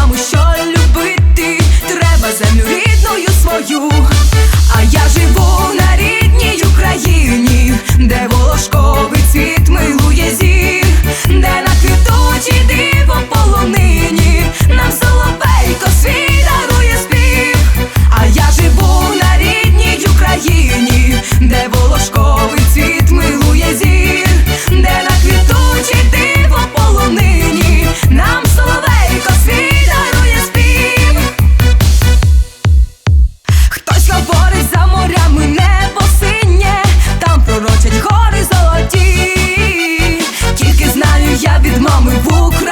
маму, що любити треба землю рідною свою. від мами в Україні.